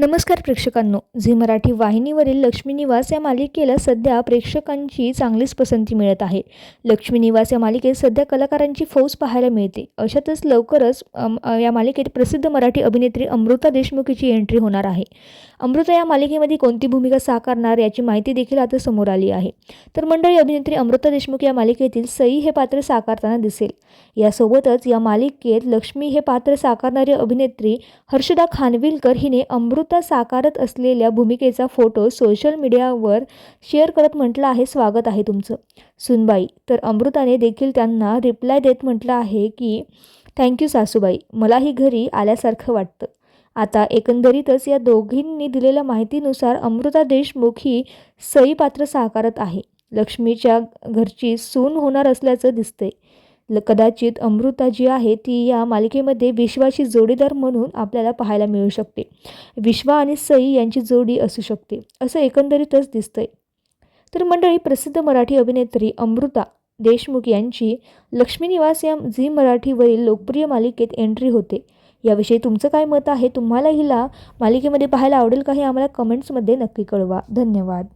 नमस्कार प्रेक्षकांनो. झी मराठी वाहिनीवरील लक्ष्मी निवास या मालिकेला सध्या प्रेक्षकांची चांगलीच पसंती मिळत आहे. लक्ष्मी निवास या मालिकेत सध्या कलाकारांची फौज पाहायला मिळते. अशातच लवकरच या मालिकेत प्रसिद्ध मराठी अभिनेत्री अमृता देशमुखीची एंट्री होणार आहे. अमृता या मालिकेमध्ये कोणती भूमिका साकारणार याची माहिती देखील आता समोर आली आहे. तर मंडळी अभिनेत्री अमृता देशमुख या मालिकेतील सई हे पात्र साकारताना दिसेल. यासोबतच या मालिकेत लक्ष्मी हे पात्र साकारणारी अभिनेत्री हर्षदा खानविलकर हिने अमृत साकारत असलेल्या भूमिकेचा फोटो सोशल मीडियावर शेअर करत म्हटलं आहे स्वागत आहे तुमचं. सुनबाई तर अमृताने देखील त्यांना रिप्लाय देत म्हटलं आहे की थँक्यू सासूबाई. मलाही घरी आल्यासारखं वाटतं. आता एकंदरीतच या दोघींनी दिलेल्या माहितीनुसार अमृता देशमुख ही सई पात्र साकारत आहे. लक्ष्मीच्या घरची सून होणार असल्याचं दिसतंय. कदाचित अमृता जी आहे ती या मालिकेमध्ये विश्वाची जोडीदार म्हणून आपल्याला पाहायला मिळू शकते. विश्वा आणि सई यांची जोडी असू शकते असं एकंदरीतच दिसतंय. तर मंडळी प्रसिद्ध मराठी अभिनेत्री अमृता देशमुख यांची लक्ष्मी निवास या झी मराठीवरील लोकप्रिय मालिकेत एंट्री होते. याविषयी तुमचं काय मत आहे तुम्हाला हिला मालिकेमध्ये पाहायला आवडेल का हे आम्हाला कमेंट्समध्ये नक्की कळवा. धन्यवाद.